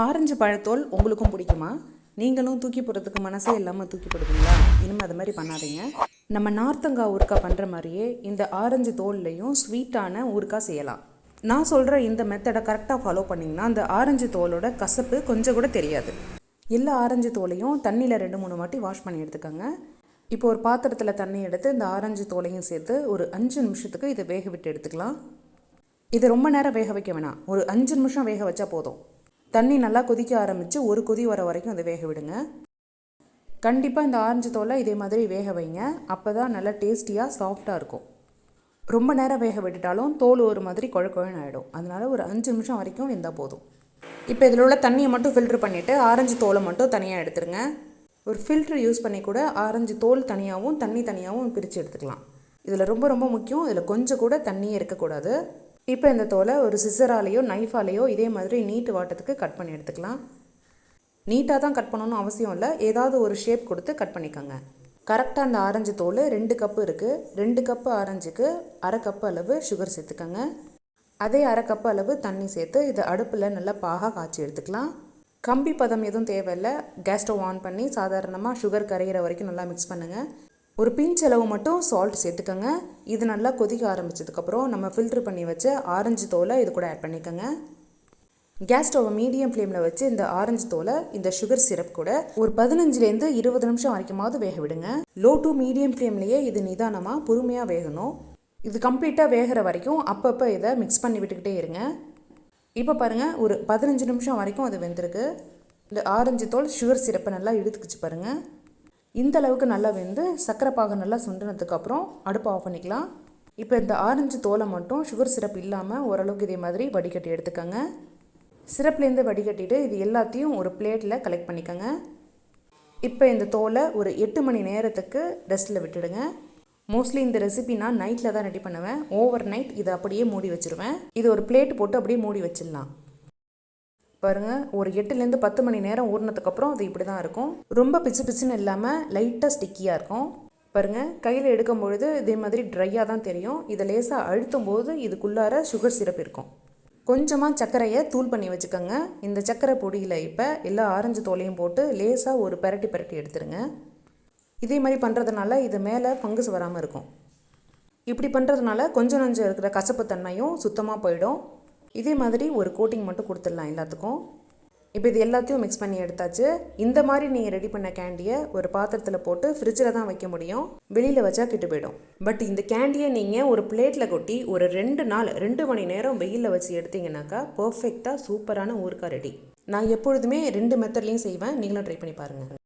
Orange பழத்தோல் உங்களுக்கும் பிடிக்குமா? நீங்களும் தூக்கி போடுறதுக்கு மனசே இல்லாமல் தூக்கி போடுவீங்களா? இனிமேல் அது மாதிரி பண்ணாதீங்க. நம்ம நார்த்தங்காய் ஊறுக்காய் பண்ணுற மாதிரியே இந்த ஆரஞ்சு தோல்லையும் ஸ்வீட்டான ஊறுக்காய் செய்யலாம். நான் சொல்கிற இந்த மெத்தடை கரெக்டாக ஃபாலோ பண்ணிங்கன்னா அந்த ஆரஞ்சு தோலோட கசப்பு கொஞ்சம் கூட தெரியாது. எல்லா ஆரஞ்சு தோலையும் தண்ணியில் ரெண்டு மூணு வாட்டி வாஷ் பண்ணி எடுத்துக்கோங்க. இப்போ ஒரு பாத்திரத்தில் தண்ணி எடுத்து இந்த ஆரஞ்சு தோலையும் சேர்த்து ஒரு அஞ்சு நிமிஷத்துக்கு இதை வேக விட்டு எடுத்துக்கலாம். இதை ரொம்ப நேரம் வேக வைக்க வேணாம். ஒரு அஞ்சு நிமிஷம் வேக வச்சா போதும். தண்ணி நல்லா கொதிக்க ஆரம்பித்து ஒரு கொதி வர வரைக்கும் அதை வேக விடுங்க. கண்டிப்பாக இந்த ஆரஞ்சு தோலை இதே மாதிரி வேக வைங்க. அப்போ தான் நல்லா டேஸ்டியாக சாஃப்டாக இருக்கும். ரொம்ப நேரம் வேக விட்டுட்டாலும் தோல் ஒரு மாதிரி குழ குழன்னு ஆகிடும் அதனால் ஒரு அஞ்சு நிமிஷம் வரைக்கும் வெந்தால் போதும். இப்போ இதில் உள்ள தண்ணியை மட்டும் ஃபில்ட்ரு பண்ணிவிட்டு ஆரஞ்சு தோலை மட்டும் தனியாக எடுத்துருங்க. ஒரு ஃபில்ட்ரு யூஸ் பண்ணி கூட ஆரஞ்சு தோல் தனியாகவும் தண்ணி தனியாகவும் பிரித்து எடுத்துக்கலாம். இதில் ரொம்ப ரொம்ப முக்கியம். இதில் கொஞ்சம் கூட தண்ணியே இருக்கக்கூடாது. இப்போ இந்த தோலை ஒரு சிசராலேயோ நைஃபாலேயோ இதே மாதிரி நீட்டு வாட்டத்துக்கு கட் பண்ணி எடுத்துக்கலாம். நீட்டாக தான் கட் பண்ணணும்னு அவசியம் இல்லை. ஏதாவது ஒரு ஷேப் கொடுத்து கட் பண்ணிக்கோங்க. கரெக்டாக அந்த ஆரஞ்சு தோல் ரெண்டு கப்பு இருக்குது ரெண்டு கப்பு ஆரஞ்சுக்கு அரை கப்பு அளவு சுகர் சேர்த்துக்கோங்க. அதே அரை கப்பு அளவு தண்ணி சேர்த்து இதை அடுப்பில் நல்லா பாகாக காய்ச்சி எடுத்துக்கலாம். கம்பி பதம் எதுவும் தேவையில்லை. கேஸ் ஸ்டவ் ஆன் பண்ணி சாதாரணமாக சுகர் கரையிற வரைக்கும் நல்லா மிக்ஸ் பண்ணுங்கள் ஒரு பிஞ்ச் அளவு மட்டும் சால்ட் சேர்த்துக்கோங்க. இது நல்லா கொதிக்க ஆரம்பிச்சதுக்கப்புறம் நம்ம ஃபில்ட்ரு பண்ணி வச்ச ஆரஞ்சு தோலை இது கூட ஆட் பண்ணிக்கோங்க. கேஸ் ஸ்டவ்வை மீடியம் ஃப்ளேமில் வச்சு இந்த ஆரஞ்சு தோலை இந்த சுகர் சிரப் கூட ஒரு பதினஞ்சுலேருந்து இருபது நிமிஷம் வரைக்குமாவது வேக விடுங்க. லோ டு மீடியம் ஃப்ளேம்லேயே இது நிதானமாக பொறுமையாக வேகணும். இது கம்ப்ளீட்டாக வேகிற வரைக்கும் அப்பப்போ இதை மிக்ஸ் பண்ணி விட்டுக்கிட்டே இருங்க. இப்போ பாருங்கள் ஒரு பதினஞ்சு நிமிஷம் வரைக்கும் அது வெந்திருக்கு. இந்த ஆரஞ்சு தோல் சுகர் சிரப்பை நல்லா இழுத்துக்குச்சு பாருங்கள் இந்த அளவுக்கு நல்லா வெந்து சர்க்கரை பாகு நல்லா சுண்டினதுக்கப்புறம் அடுப்பை ஆஃப் பண்ணிக்கலாம். இப்போ இந்த ஆரஞ்சு தோலை மட்டும் சுகர் சிரப் இல்லாமல் ஓரளவுக்கு இதே மாதிரி வடிகட்டி எடுத்துக்கோங்க. சிரப்லேருந்து வடிகட்டிட்டு இது எல்லாத்தையும் ஒரு பிளேட்டில் கலெக்ட் பண்ணிக்கோங்க. இப்போ இந்த தோலை ஒரு எட்டு மணி நேரத்துக்கு ரெஸ்ட்டில் விட்டுடுங்க. மோஸ்ட்லி இந்த ரெசிபி நான் நைட்டில் தான் ரெடி பண்ணுவேன். ஓவர் நைட் இதை அப்படியே மூடி வச்சுருவேன். இது ஒரு பிளேட் போட்டு அப்படியே மூடி வச்சிடலாம். பாருங்கள் ஒரு எட்டுலேருந்து பத்து மணி நேரம் ஊறினதுக்கப்புறம் அது இப்படி தான் இருக்கும். ரொம்ப பிச்சு பிச்சுன்னு இல்லாமல் லைட்டாக ஸ்டிக்கியாக இருக்கும். பாருங்கள் கையில் எடுக்கும் பொழுது இதே மாதிரி ட்ரையாக தான் தெரியும். இதை லேசாக அழுத்தும் போது இதுக்குள்ளார சுகர் சிரப் இருக்கும். கொஞ்சமாக சர்க்கரையை தூள் பண்ணி வச்சுக்கோங்க. இந்த சர்க்கரை பொடியில் இப்போ எல்லா ஆரஞ்சு தோலையும் போட்டு லேசாக ஒரு பரட்டி பரட்டி எடுத்துருங்க. இதே மாதிரி பண்ணுறதுனால இது மேலே ஃபங்கஸ் வராமல் இருக்கும். இப்படி பண்ணுறதுனால கொஞ்சம் நஞ்சம் இருக்கிற கசப்பு தன்மையும் சுத்தமாக போயிடும். இதே மாதிரி ஒரு கோட்டிங் மட்டும் கொடுத்துடலாம் எல்லாத்துக்கும். இப்போ இது எல்லாத்தையும் மிக்ஸ் பண்ணி எடுத்தாச்சு. இந்த மாதிரி நீங்கள் ரெடி பண்ண கேண்டியை ஒரு பாத்திரத்தில் போட்டு ஃப்ரிட்ஜில் தான் வைக்க முடியும். வெளியில் வச்சா கெட்டு போயிடும். பட் இந்த கேண்டியை நீங்கள் ஒரு பிளேட்டில் கொட்டி ஒரு ரெண்டு நாள் ரெண்டு மணி நேரம் வெயிலில் வச்சு எடுத்தீங்கன்னாக்கா பர்ஃபெக்டாக சூப்பரான ஊருக்கா ரெடி நான் எப்பொழுதுமே ரெண்டு மெத்தட்லேயும் செய்வேன். நீங்களும் ட்ரை பண்ணி பாருங்கள்